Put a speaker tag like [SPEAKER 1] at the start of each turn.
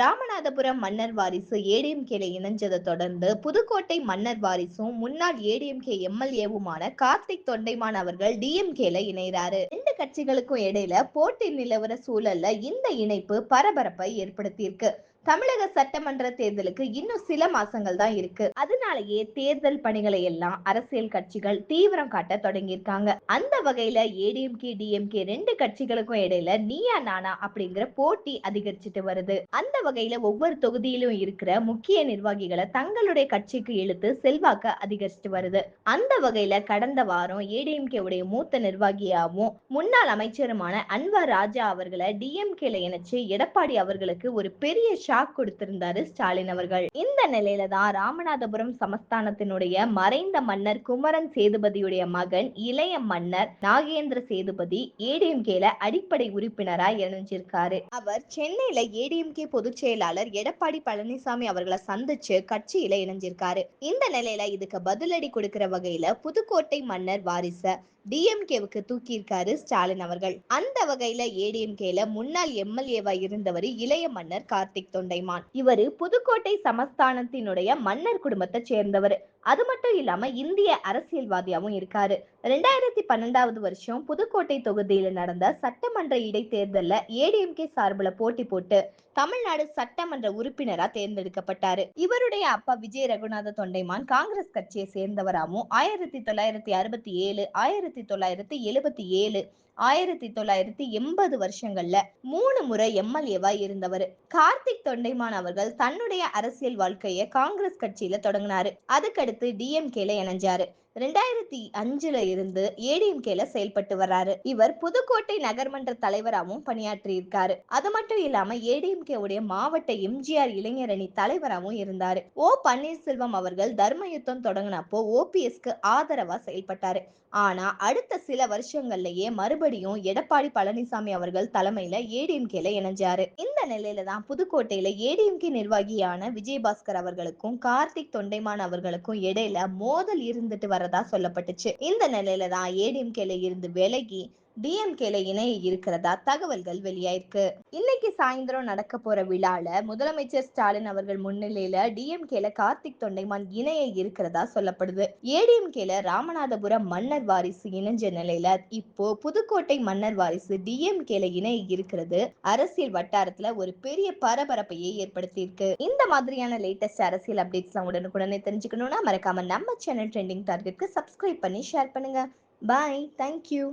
[SPEAKER 1] ராமநாதபுரம் மன்னர் வாரிசு ஏடிஎம்கேல இணைஞ்சதை தொடர்ந்து புதுக்கோட்டை மன்னர் வாரிசும் முன்னாள் ஏடிஎம்கே எம்எல்ஏவுமான கார்த்திக் தொண்டைமான் அவர்கள் டிஎம்கேல இணைகிறாரு. ரெண்டு கட்சிகளுக்கும் இடையில போட்டி நிலவர சூழல்ல இந்த இணைப்பு பரபரப்பை ஏற்படுத்தியிருக்கு. தமிழக சட்டமன்ற தேர்தலுக்கு இன்னும் சில மாசங்கள் தான் இருக்கு. அதனாலேயே தேர்தல் பணிகளை எல்லாம் அரசியல் கட்சிகள் தீவிரம் காட்ட தொடங்கியிருக்காங்க. அந்த வகையில ஏடிஎம்கே டிஎம்கே ரெண்டு கட்சிகளுக்கும் இடையில நீயா நானா அப்படிங்கிற போட்டி அதிகரிச்சுட்டு வருது. அந்த வகையில ஒவ்வொரு தொகுதியிலும் இருக்கிற முக்கிய நிர்வாகிகளை தங்களுடைய கட்சிக்கு இழுத்து செல்வாக்க அதிகரிச்சுட்டு வருது. அந்த வகையில கடந்த வாரம் ஏடிஎம்கே உடைய மூத்த நிர்வாகியாகவும் முன்னாள் அமைச்சருமான அன்வர் ராஜா அவர்களை டிஎம்கேல இணைச்சு எடப்பாடி அவர்களுக்கு ஒரு பெரிய ஷாக் கொடுத்திருந்தாரு ஸ்டாலின் அவர்கள். இந்த நிலையில தான் ராமநாதபுரம் சமஸ்தானத்தினுடைய மறைந்த மன்னர் குமரன் சேதுபதியுடைய மகன் இளைய மன்னர் நாகேந்திர சேதுபதி ஏடிஎம்கேல அடிப்படை உறுப்பினரா இணைஞ்சிருக்காரு. அவர் சென்னையில ஏடிஎம்கே பொதுச் செயலாளர் எடப்பாடி பழனிசாமி அவர்களை சந்திச்சு கட்சியில இணைஞ்சிருக்காரு. இந்த நிலையில இதுக்கு பதிலடி கொடுக்கிற வகையில புதுக்கோட்டை மன்னர் வாரிச டிஎம்கேவுக்கு தூக்கியிருக்காரு ஸ்டாலின் அவர்கள். அந்த வகையில ஏடிஎம்கேல முன்னாள் எம்எல்ஏவா இருந்தவர் இளைய மன்னர் கார்த்திக் தொண்டைமான். இவரு புதுக்கோட்டை சமஸ்தானத்தினுடைய மன்னர் குடும்பத்தை சேர்ந்தவர். அது மட்டும் இல்லாம இந்திய அரசியல்வாதியாவும் இருக்காரு. ரெண்டாயிரத்தி பன்னெண்டாவது வருஷம் புதுக்கோட்டை தொகுதியில நடந்த சட்டமன்ற இடைத்தேர்தல்ல ஏடிஎம்கே சார்பில் போட்டி போட்டு தமிழ்நாடு சட்டமன்ற உறுப்பினரா தேர்ந்தெடுக்கப்பட்டாரு. இவருடைய அப்பா விஜய் ரகுநாத தொண்டைமான் காங்கிரஸ் கட்சியை சேர்ந்தவராகவும் ஆயிரத்தி தொள்ளாயிரத்தி அறுபத்தி ஏழு ஆயிரத்தி தொள்ளாயிரத்தி எழுபத்தி ஏழு ஆயிரத்தி தொள்ளாயிரத்தி எண்பது வருஷங்கள்ல மூணு முறை எம்எல்ஏவா இருந்தவர். கார்த்திக் தொண்டைமான் அவர்கள் தன்னுடைய அரசியல் வாழ்க்கையை காங்கிரஸ் கட்சியில தொடங்கினாரு. அதுக்கடுத்து டிஎம்கேல இணைஞ்சாரு. ரெண்டாயிரத்தி அஞ்சுல இருந்து ஏடிஎம்கேல செயல்பட்டு வர்றாரு. இவர் புதுக்கோட்டை நகர்மன்ற தலைவராகவும் பணியாற்றி இருக்காரு அது மட்டும் இல்லாம ஏடிஎம்கே உடைய மாவட்ட எம்ஜிஆர் இளைஞரணி தலைவராகவும் இருந்தாரு. ஓ பன்னீர்செல்வம் அவர்கள் தர்ம யுத்தம் தொடங்கினப்போ ஓபிஎஸ்க்கு ஆதரவா செயல்பட்டாரு. ஆனா அடுத்த சில வருஷங்கள்லயே மறுபடியும் எடப்பாடி பழனிசாமி அவர்கள் தலைமையில ஏடிஎம்கேல இணைஞ்சாரு. இந்த நிலையில தான் புதுக்கோட்டையில ஏடிஎம்கே நிர்வாகியான விஜயபாஸ்கர் அவர்களுக்கும் கார்த்திக் தொண்டைமான் அவர்களுக்கும் இடையில மோதல் இருந்துட்டு வரதா சொல்லப்பட்டுச்சு. இந்த நிலையில தான் ஏடிஎம்கேல இருந்து விலகி டிஎம்கேல இணைய இருக்கிறதா? தகவல்கள் வெளியாயிருக்கு. இன்னைக்கு சாயந்தரம் நடக்க போற விழால முதலமைச்சர் ஸ்டாலின் அவர்கள் முன்னிலையில டிஎம்கேல கார்த்திக் தொண்டைமான் இணைய இருக்கிறதா சொல்லப்படுது. ஏடிஎம்கேல ராமநாதபுரம் மன்னர் வாரிசு இணைஞ்ச நிலையில இப்போ புதுக்கோட்டை மன்னர் வாரிசு டிஎம்கேல இணைய இருக்கிறது. அரசியல் வட்டாரத்துல ஒரு பெரிய பரபரப்பையே ஏற்படுத்தியிருக்கு. இந்த மாதிரியான லேட்டஸ்ட் அரசியல் அப்டேட்ஸ்லாம் உடனுக்குடனே தெரிஞ்சுக்கணும்னா மறக்காம நம்ம சேனல் ட்ரெண்டிங் டார்கெட்க்கு சப்ஸ்கிரைப் பண்ணி ஷேர் பண்ணுங்க. Bye thank you